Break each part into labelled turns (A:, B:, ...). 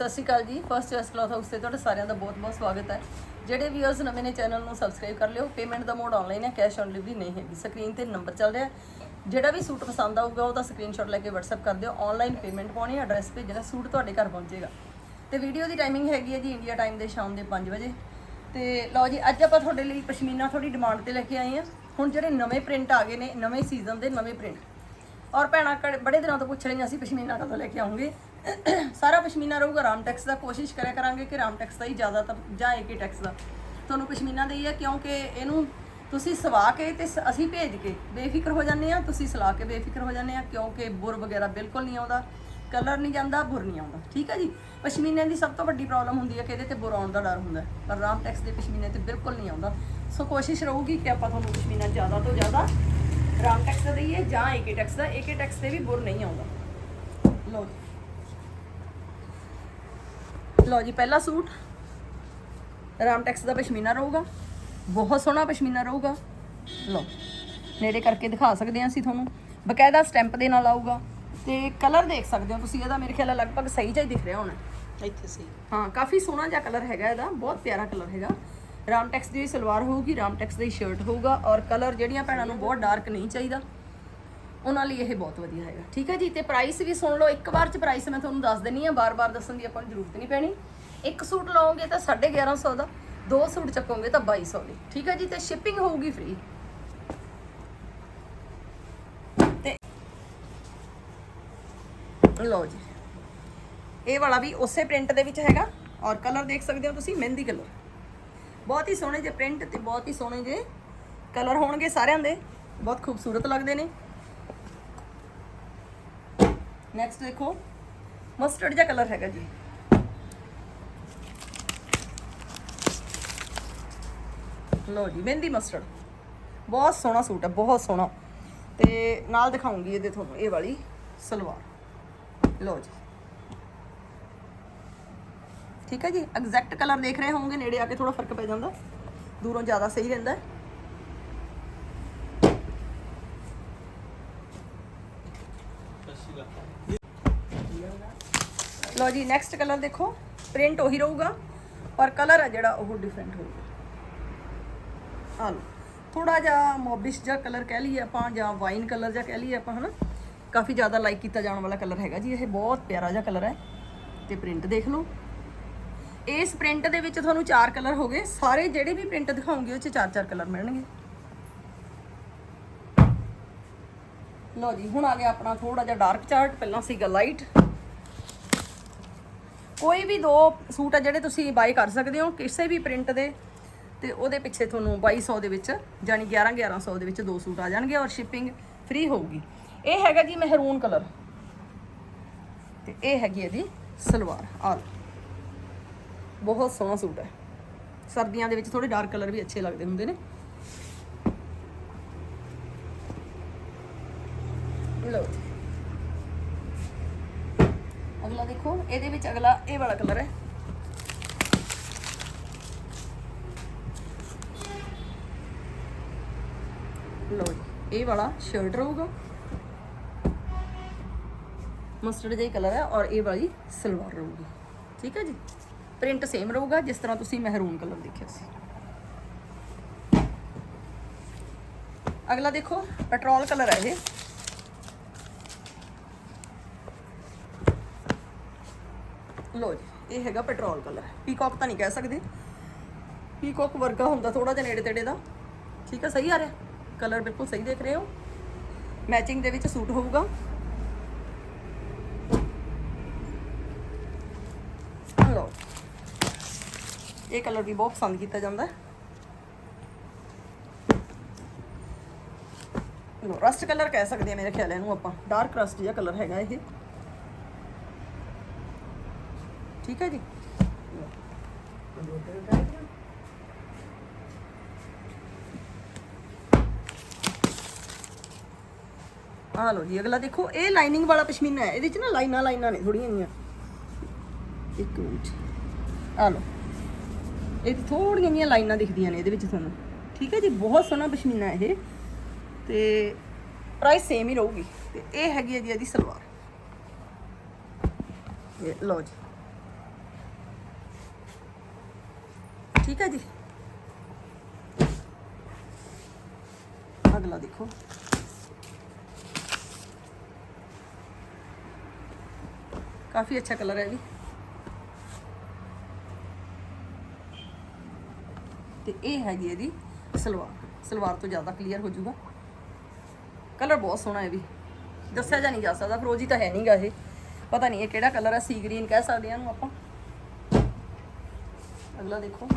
A: ਸਤਿ ਸ਼੍ਰੀ ਅਕਾਲ ਜੀ। First choice cloth house ਤੇ ਤੁਹਾਡਾ ਸਾਰਿਆਂ ਦਾ ਬਹੁਤ-ਬਹੁਤ ਸਵਾਗਤ ਹੈ। ਜਿਹੜੇ ਵੀਅਰਸ ਨਵੇਂ ਨੇ ਚੈਨਲ ਨੂੰ ਸਬਸਕ੍ਰਾਈਬ ਕਰ ਲਿਓ। ਪੇਮੈਂਟ ਦਾ ਮੋਡ ਆਨਲਾਈਨ ਹੈ ਕੈਸ਼ ਔਨ ਡਿਲੀਵਰੀ ਨਹੀਂ ਹੈਗੀ। ਸਕਰੀਨ ਤੇ ਨੰਬਰ ਚੱਲ ਰਿਹਾ ਜਿਹੜਾ ਵੀ ਸੂਟ ਪਸੰਦ ਆਊਗਾ ਉਹਦਾ ਸਕਰੀਨਸ਼ਾਟ ਲੈ ਕੇ WhatsApp ਕਰ ਦਿਓ। ਆਨਲਾਈਨ ਪੇਮੈਂਟ ਪਾਉਣੀ ਹੈ ਐਡਰੈਸ ਭੇਜਣਾ ਸੂਟ ਤੁਹਾਡੇ ਘਰ ਪਹੁੰਚੇਗਾ। ਤੇ ਵੀਡੀਓ ਦੀ ਟਾਈਮਿੰਗ ਹੈਗੀ ਹੈ ਜੀ ਇੰਡੀਆ ਟਾਈਮ ਦੇ ਸ਼ਾਮ ਦੇ 5 ਵਜੇ। ਤੇ ਲਓ ਜੀ, ਅੱਜ ਆਪਾਂ ਤੁਹਾਡੇ ਲਈ ਪਸ਼ਮੀਨਾ ਥੋੜੀ ਡਿਮਾਂਡ ਤੇ ਲੈ ਕੇ ਆਏ ਹਾਂ। ਹੁਣ ਜਿਹੜੇ ਨਵੇਂ ਪ੍ਰਿੰਟ ਆ ਗਏ ਨੇ, ਨਵੇਂ ਸੀਜ਼ਨ ਦੇ ਨਵੇਂ ਪ੍ਰਿੰਟ ਔਰ ਭੈਣਾਂ, ਕੜ- ਬੜੇ ਦਿਨਾਂ ਤੋਂ ਪੁੱਛ ਰਹੀਆਂ ਸੀ, ਪਸ਼ਮੀਨਾ ਕਦੋਂ ਲੈ ਕੇ ਆਉਂਗੇ? ਸਾਰਾ ਪਸ਼ਮੀਨਾ ਰਹੂਗਾ ਰਾਮਟੈਕਸ ਦਾ ਕੋਸ਼ਿਸ਼ ਕਰਿਆ ਕਰਾਂਗੇ ਕਿ ਰਾਮਟੈਕਸ ਦਾ ਹੀ ਜ਼ਿਆਦਾ ਤਾਂ ਜਾਂ ਏਕੇ ਟੈਕਸ ਦਾ। ਤੁਹਾਨੂੰ ਪਸ਼ਮੀਨਾ ਦੇ ਹੀ ਹੈ ਕਿਉਂਕਿ ਇਹਨੂੰ ਤੁਸੀਂ ਸਵਾ ਕੇ ਤੇ ਸ- ਅਸੀਂ ਭੇਜ ਕੇ ਬੇਫਿਕਰ ਹੋ ਜਾਂਦੇ ਆ ਤੁਸੀਂ ਸਲਾ ਕੇ ਬੇਫਿਕਰ ਹੋ ਜਾਂਦੇ ਆ ਕਿਉਂਕਿ ਬੁਰ ਵਗੈਰਾ ਬਿਲਕੁਲ ਨਹੀਂ ਆਉਂਦਾ ਕਲਰ ਨਹੀਂ ਜਾਂਦਾ ਬੁਰ ਨਹੀਂ ਆਉਂਦਾ। ਠੀਕ ਹੈ ਜੀ? ਪਸ਼ਮੀਨੇ ਦੀ ਸਭ ਤੋਂ ਵੱਡੀ ਪ੍ਰੋਬਲਮ ਹੁੰਦੀ ਹੈ ਕਿ ਇਹਦੇ ਤੇ ਬੁਰ ਆਉਣ ਦਾ ਡਰ ਹੁੰਦਾ ਹੈ, ਪਰ ਰਾਮਟੈਕਸ ਦੇ ਪਸ਼ਮੀਨੇ ਤੇ ਬਿਲਕੁਲ ਨਹੀਂ ਆਉਂਦਾ। ਸੋ ਕੋਸ਼ਿਸ਼ ਰਹੂਗੀ ਕਿ ਆਪਾਂ ਤੁਹਾਨੂੰ ਪਸ਼ਮੀਨਾ ਜ਼ਿਆਦਾ ਤੋਂ ਜ਼ਿਆਦਾ ਰਾਮਟੈਕਸ ਦਾ ਦਈਏ ਜਾਂ ਏਕੇ ਟੈਕਸ ਦਾ। ਏਕੇ ਟੈਕਸ ਤੇ ਵੀ ਬੁਰ ਨਹੀਂ ਆਉਂਦਾ। ਲਓ ਜੀ। ਲਓ ਜੀ ਪਹਿਲਾ ਸੂਟ। ਰਾਮਟੈਕਸ ਦਾ ਪਸ਼ਮੀਨਾ ਰਹੂਗਾ। ਬਹੁਤ ਸੋਹਣਾ ਪਸ਼ਮੀਨਾ ਰਹੂਗਾ। ਲਓ ਨੇੜੇ ਕਰਕੇ ਦਿਖਾ ਸਕਦੇ ਹਾਂ ਅਸੀਂ ਤੁਹਾਨੂੰ। ਬਕਾਇਦਾ ਸਟੈਂਪ ਦੇ ਨਾਲ ਆਊਗਾ। ਤੇ ਕਲਰ ਦੇਖ ਸਕਦੇ ਹੋ ਤੁਸੀਂ ਇਹਦਾ ਮੇਰੇ ਖਿਆਲ ਨਾਲ ਲਗਭਗ ਸਹੀ ਜਿਹਾ ਹੀ ਦਿਖ ਰਿਹਾ ਹੋਣਾ।
B: ਇੱਥੇ ਸਹੀ।
A: ਹਾਂ ਕਾਫੀ ਸੋਹਣਾ ਜਿਹਾ ਕਲਰ ਹੈਗਾ ਇਹਦਾ। ਬਹੁਤ ਪਿਆਰਾ ਕਲਰ ਹੈਗਾ। ਰਾਮਟੈਕਸ ਦੀ ਸਲਵਾਰ ਹੋਊਗੀ ਰਾਮਟੈਕਸ ਦੀ ਸ਼ਰਟ ਹੋਊਗਾ। ਔਰ ਕਲਰ ਜਿਹੜੀਆਂ ਭੈਣਾਂ ਨੂੰ ਬਹੁਤ ਡਾਰਕ ਨਹੀਂ ਚਾਹੀਦਾ। ਉਹਨਾਂ ਲਈ ਇਹ ਬਹੁਤ ਵਧੀਆ ਹੈਗਾ। ਠੀਕ ਹੈ ਜੀ? ਤੇ ਪ੍ਰਾਈਸ ਵੀ ਸੁਣ ਲਓ, ਇੱਕ ਵਾਰ ਚ ਪ੍ਰਾਈਸ ਮੈਂ ਤੁਹਾਨੂੰ ਦੱਸ ਦੇਣੀ ਆ ਬਾਰ-ਬਾਰ ਦੱਸਣ ਦੀ ਆਪਾਂ ਨੂੰ ਜ਼ਰੂਰਤ ਨਹੀਂ ਪੈਣੀ। ਇੱਕ ਸੂਟ ਲਓਗੇ ਤਾਂ 1150 ਦਾ, ਦੋ ਸੂਟ ਚੱਕੋਗੇ ਤਾਂ 2200 ਦੀ। ਠੀਕ ਹੈ ਜੀ? ਤੇ ਸ਼ਿਪਿੰਗ ਹੋਊਗੀ ਫ੍ਰੀ ਤੇ ਲਓ ਜੀ। ਇਹ ਵਾਲਾ ਵੀ ਉਸੇ ਪ੍ਰਿੰਟ ਦੇ ਵਿੱਚ ਹੈਗਾ। ਔਰ ਕਲਰ ਦੇਖ ਸਕਦੇ ਹੋ ਤੁਸੀਂ, ਮਹਿੰਦੀ ਕਲਰ ਬਹੁਤ ਹੀ ਸੋਹਣੇ ਜਿਹੇ ਪ੍ਰਿੰਟ ਤੇ ਬਹੁਤ ਹੀ ਸੋਹਣੇ ਜਿਹੇ ਕਲਰ ਹੋਣਗੇ ਸਾਰਿਆਂ ਦੇ। ਬਹੁਤ ਖੂਬਸੂਰਤ ਲੱਗਦੇ ਨੇ। ਨੈਕਸਟ ਦੇਖੋ। ਮਸਟਰਡ ਜਿਹਾ ਕਲਰ ਹੈਗਾ ਜੀ। ਲੋ ਜੀ, ਮਹਿੰਦੀ ਮਸਟਰਡ ਬਹੁਤ ਸੋਹਣਾ ਸੂਟ ਹੈ, ਬਹੁਤ ਸੋਹਣਾ। ਤੇ ਨਾਲ ਦਿਖਾਉਂਗੀ ਇਹਦੇ ਤੁਹਾਨੂੰ, ਇਹ ਵਾਲੀ ਸਲਵਾਰ। ਲੋ ਜੀ। ਠੀਕ ਹੈ ਜੀ ਐਗਜ਼ੈਕਟ ਕਲਰ ਦੇਖ ਰਹੇ ਹੋਵੋਗੇ, ਨੇੜੇ ਆ ਕੇ ਥੋੜਾ ਫ਼ਰਕ ਪੈ ਜਾਂਦਾ। ਦੂਰੋਂ ਜ਼ਿਆਦਾ ਸਹੀ ਰਹਿੰਦਾ ਹੈ ਲਓ ਜੀ ਨੈਕਸਟ ਕਲਰ ਦੇਖੋ। ਪ੍ਰਿੰਟ ਉਹੀ ਰਹੂਗਾ ਪਰ ਕਲਰ ਆ ਜਿਹੜਾ, ਉਹ ਡਿਫਰੈਂਟ ਹੋਊਗਾ। ਆ ਲਓ ਥੋੜਾ ਜਿਹਾ ਮੋਬਿਸ਼ ਜਿਹਾ ਕਲਰ ਕਹਿ ਲਈਏ ਆਪਾਂ, ਜਾਂ ਵਾਈਨ ਕਲਰ ਜਿਹਾ ਕਹਿ ਲਈਏ ਆਪਾਂ, ਹਨਾ? ਕਾਫੀ ਜ਼ਿਆਦਾ ਲਾਈਕ ਕੀਤਾ ਜਾਣ ਵਾਲਾ ਕਲਰ ਹੈਗਾ ਜੀ, ਇਹ ਬਹੁਤ ਪਿਆਰਾ ਜਿਹਾ ਕਲਰ ਹੈ। ਤੇ ਪ੍ਰਿੰਟ ਦੇਖ ਲਓ। ਇਸ ਪ੍ਰਿੰਟ ਦੇ ਵਿੱਚ ਤੁਹਾਨੂੰ ਚਾਰ ਕਲਰ ਹੋਗੇ ਸਾਰੇ ਜਿਹੜੇ ਵੀ ਪ੍ਰਿੰਟ ਦਿਖਾਉਂਗੇ, ਉਹ ਚ ਚਾਰ ਚਾਰ ਕਲਰ ਮਿਲਣਗੇ। ਲਓ ਜੀ, ਹੁਣ ਆ ਗਿਆ ਆਪਣਾ ਥੋੜਾ ਜਿਹਾ ਡਾਰਕ ਚਾਰਟ ਪਹਿਲਾਂ ਸੀਗਾ ਲਾਈਟ ਕੋਈ ਵੀ ਦੋ ਸੂਟ ਆ ਜਿਹੜੇ ਤੁਸੀਂ ਬਾਈ ਕਰ ਸਕਦੇ ਹੋ, ਕਿਸੇ ਵੀ ਪ੍ਰਿੰਟ ਦੇ, ਤੇ ਉਹਦੇ ਪਿੱਛੇ ਤੁਹਾਨੂੰ 2200 ਦੇ ਵਿੱਚ ਜਾਨੀ 11 1100 ਦੇ ਵਿੱਚ ਦੋ ਸੂਟ ਆ ਜਾਣਗੇ ਔਰ ਸ਼ਿਪਿੰਗ ਫ੍ਰੀ ਹੋਊਗੀ। ਇਹ ਹੈਗਾ ਜੀ ਮਹਿਰੂਨ ਕਲਰ। ਤੇ ਇਹ ਹੈਗੀ ਇਹਦੀ ਸਲਵਾਰ ਆ ਬਹੁਤ ਸੋਹਣਾ ਸੂਟ ਹੈ। ਸਰਦੀਆਂ ਦੇ ਵਿੱਚ ਥੋੜੇ ਡਾਰਕ ਕਲਰ ਵੀ ਅੱਛੇ ਲੱਗਦੇ ਹੁੰਦੇ ਨੇ। ਲਓ ਅਗਲਾ ਦੇਖੋ, ਇਹਦੇ ਵਿੱਚ ਅਗਲਾ ਇਹ ਵਾਲਾ ਕਲਰ ਹੈ। ਲਓ ਇਹ ਵਾਲਾ ਸ਼ਰਟ ਰਹੂਗਾ। ਮਸਟਰਡ ਜਿਹਾ ਕਲਰ ਹੈ ਔਰ ਇਹ ਵਾਲੀ ਸਲਵਾਰ ਰਹੂਗੀ। ਠੀਕ ਹੈ ਜੀ? ਪ੍ਰਿੰਟ ਸੇਮ ਰਹੂਗਾ, ਜਿਸ ਤਰ੍ਹਾਂ ਤੁਸੀਂ ਮਹਿਰੂਨ ਕਲਰ ਦੇਖਿਆ ਸੀ। ਅਗਲਾ ਦੇਖੋ ਪੈਟਰੋਲ ਕਲਰ ਹੈ ਇਹ। ਲੋ ਜੀ, ਇਹ ਹੈਗਾ ਪੈਟਰੋਲ ਕਲਰ ਪੀਕੌਕ ਤਾਂ ਨਹੀਂ ਕਹਿ ਸਕਦੇ। ਪੀਕੌਕ ਵਰਗਾ ਹੁੰਦਾ ਥੋੜਾ ਜਿਹਾ ਨੇੜੇ ਤੇੜੇ ਦਾ। ਠੀਕ ਹੈ ਸਹੀ ਆ ਰਿਹਾ? ਕਲਰ ਬਿਲਕੁਲ ਸਹੀ ਦੇਖ ਰਹੇ ਹੋ। ਮੈਚਿੰਗ ਦੇ ਵਿੱਚ ਸੂਟ ਹੋਊਗਾ। ਲੋ ਇਹ ਕਲਰ ਵੀ ਬਹੁਤ ਪਸੰਦ ਕੀਤਾ ਜਾਂਦਾ ਹੈ। ਰਸਟ ਕਲਰ ਕਹਿ ਸਕਦੇ ਆ ਮੇਰੇ ਖਿਆਲ ਇਹਨੂੰ ਆਪਾਂ। ਡਾਰਕ ਰਸਟ ਜਿਹਾ ਕਲਰ ਹੈਗਾ ਇਹ। ਠੀਕ ਹੈ ਜੀ? ਆ ਲੋ ਜੀ, ਅਗਲਾ ਦੇਖੋ, ਇਹ ਲਾਈਨਿੰਗ ਵਾਲਾ ਪਸ਼ਮੀਨਾ ਹੈ। ਇਹਦੇ ਚ ਨਾ ਲਾਈਨਾਂ ਲਾਈਨਾਂ ਨੇ ਥੋੜੀਆਂ ਜੀਆਂ ਇੱਕ ਮਿੰਟ। ਆ ਲੋ ਇਹ ਥੋੜੀਆਂ ਜੀਆਂ ਲਾਈਨਾਂ ਦਿਖਦੀਆਂ ਨੇ ਇਹਦੇ ਵਿੱਚ ਤੁਹਾਨੂੰ। ਠੀਕ ਹੈ ਜੀ, ਬਹੁਤ ਸੋਹਣਾ ਪਸ਼ਮੀਨਾ ਇਹ। ਤੇ ਪ੍ਰਾਈਸ ਸੇਮ ਹੀ ਰਹੂਗੀ। ਤੇ ਇਹ ਹੈਗੀ ਹੈ ਜੀ ਇਹਦੀ ਸਲਵਾਰ। ਇਹ ਲਓ ਜੀ। ਠੀਕ ਹੈ ਜੀ? ਅਗਲਾ ਦੇਖੋ। ਕਾਫੀ ਅੱਛਾ ਕਲਰ ਹੈ ਵੀ ਤੇ ਇਹ ਹੈਗੀ ਇਹਦੀ ਸਲਵਾਰ। ਸਲਵਾਰ ਤੋਂ ਜ਼ਿਆਦਾ ਕਲੀਅਰ ਹੋ ਜਾਊਗਾ। ਕਲਰ ਬਹੁਤ ਸੋਹਣਾ ਹੈ ਵੀ। ਦੱਸਿਆ ਜਾ ਨਹੀਂ ਜਾ ਸਕਦਾ, ਫਰੋਜੀ ਤਾਂ ਹੈ ਨਹੀਂਗਾ ਇਹ। ਪਤਾ ਨਹੀਂ ਇਹ ਕਿਹੜਾ ਕਲਰ ਹੈ, ਸੀ ਗ੍ਰੀਨ ਕਹਿ ਸਕਦੇ ਹਾਂ ਇਹਨੂੰ ਆਪਾਂ। ਅਗਲਾ ਦੇਖੋ।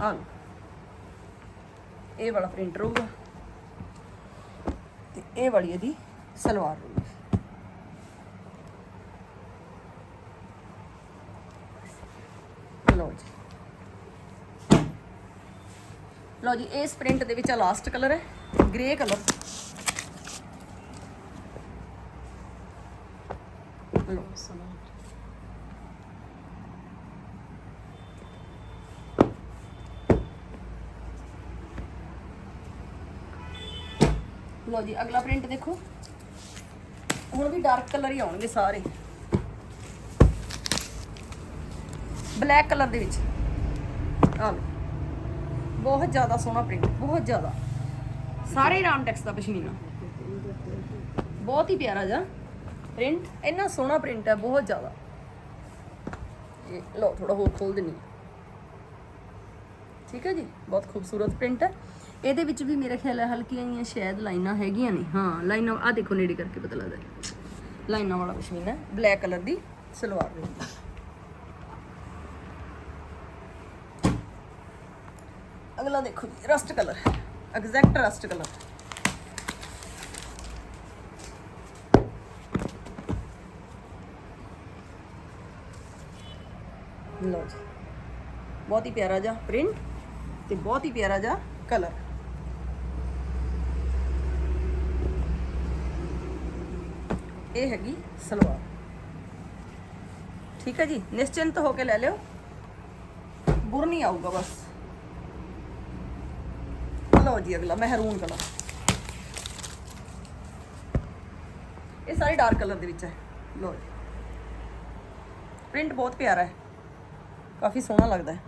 A: ਆ ਇਹ ਵਾਲਾ ਪ੍ਰਿੰਟ ਰਹੂਗਾ। ਤੇ ਇਹ ਵਾਲੀ ਇਹਦੀ ਸਲਵਾਰ ਰਹੂਗੀ। ਲਓ ਜੀ। ਲਓ ਜੀ, ਇਸ ਪ੍ਰਿੰਟ ਦੇ ਵਿੱਚ ਲਾਸਟ ਕਲਰ ਹੈ ਗ੍ਰੇ ਕਲਰ ਲਓ ਲਓ ਜੀ, ਅਗਲਾ ਪ੍ਰਿੰਟ ਦੇਖੋ। ਹੁਣ ਵੀ ਡਾਰਕ ਕਲਰ ਹੀ ਆਉਣਗੇ ਸਾਰੇ। ਬਲੈਕ ਕਲਰ ਦੇ ਵਿੱਚ। ਆ ਲਓ। ਬਹੁਤ ਜ਼ਿਆਦਾ ਸੋਹਣਾ ਪ੍ਰਿੰਟ ਬਹੁਤ ਜ਼ਿਆਦਾ। ਸਾਰੇ ਰਾਮਟੈਕਸ ਦਾ ਪਸ਼ਮੀਨਾ ਬਹੁਤ ਹੀ ਪਿਆਰਾ ਜਿਹਾ। ਪ੍ਰਿੰਟ ਇੰਨਾ ਸੋਹਣਾ ਪ੍ਰਿੰਟ ਹੈ, ਬਹੁਤ ਜ਼ਿਆਦਾ। ਇਹ ਲਓ ਥੋੜਾ ਹੋਰ ਖੋਲ ਦਿੰਨੀ ਹਾਂ। ਠੀਕ ਹੈ ਜੀ? ਬਹੁਤ ਖੂਬਸੂਰਤ ਪ੍ਰਿੰਟ ਹੈ। ਇਹਦੇ ਵਿੱਚ ਵੀ ਮੇਰੇ ਖਿਆਲ ਹੈ, ਹਲਕੀਆਂ ਜਿਹੀਆਂ ਸ਼ਾਇਦ ਲਾਈਨਾਂ ਹੈਗੀਆਂ ਨੇ। ਹਾਂ, ਲਾਈਨਾਂ ਆ ਦੇਖੋ, ਨੇੜੇ ਕਰਕੇ ਪਤਾ ਲੱਗਦਾ ਲਾਈਨਾਂ ਵਾਲਾ ਮਸ਼ੀਨ ਹੈ ਬਲੈਕ ਕਲਰ ਦੀ ਸਲਵਾਰ ਦੇ ਅਗਲਾ ਦੇਖੋ ਜੀ rust colour exact rust colour ਲਓ ਜੀ। ਬਹੁਤ ਹੀ ਪਿਆਰਾ ਜਿਹਾ ਪ੍ਰਿੰਟ ਤੇ ਬਹੁਤ ਹੀ ਪਿਆਰਾ ਜਿਹਾ ਕਲਰ ਇਹ ਹੈਗੀ ਸਲਵਾਰ। ਠੀਕ ਹੈ ਜੀ, ਨਿਸ਼ਚਿੰਤ ਹੋ ਕੇ ਲੈ ਲਿਓ। ਬੁਰ ਨਹੀਂ ਆਊਗਾ ਬਸ। ਲਓ ਜੀ ਅਗਲਾ, ਮਹਿਰੂਨ ਕਲਰ। ਇਹ ਸਾਰੇ ਡਾਰਕ ਕਲਰ ਦੇ ਵਿੱਚ ਹੈ। ਲਓ ਜੀ। ਪ੍ਰਿੰਟ ਬਹੁਤ ਪਿਆਰਾ ਹੈ। ਕਾਫੀ ਸੋਹਣਾ ਲੱਗਦਾ ਹੈ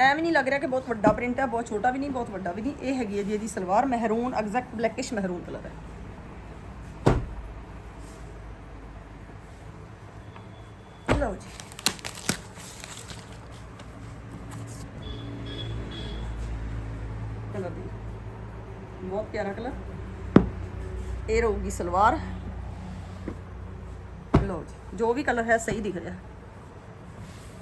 A: ਐਵੇਂ ਨਹੀਂ ਲੱਗ ਰਿਹਾ ਕਿ ਬਹੁਤ ਵੱਡਾ ਪ੍ਰਿੰਟ ਹੈ ਬਹੁਤ ਛੋਟਾ ਵੀ ਨਹੀਂ ਬਹੁਤ ਵੱਡਾ ਵੀ ਨਹੀਂ ਇਹ ਹੈਗੀ ਹੈ ਜੀ ਇਹਦੀ ਸਲਵਾਰ ਮਹਿਰੂਨ ਐਗਜ਼ੈਕਟ ਬਲੈਕਿਸ਼ ਮਹਿਰੂਨ ਕਲਰ ਹੈ ਲਓ ਜੀ ਕਲਰ ਦੀ ਬਹੁਤ ਪਿਆਰਾ ਕਲਰ ਇਹ ਰਹੂਗੀ ਸਲਵਾਰ ਲਓ ਜੀ ਜੋ ਵੀ ਕਲਰ ਹੈ ਸਹੀ ਦਿਖ ਰਿਹਾ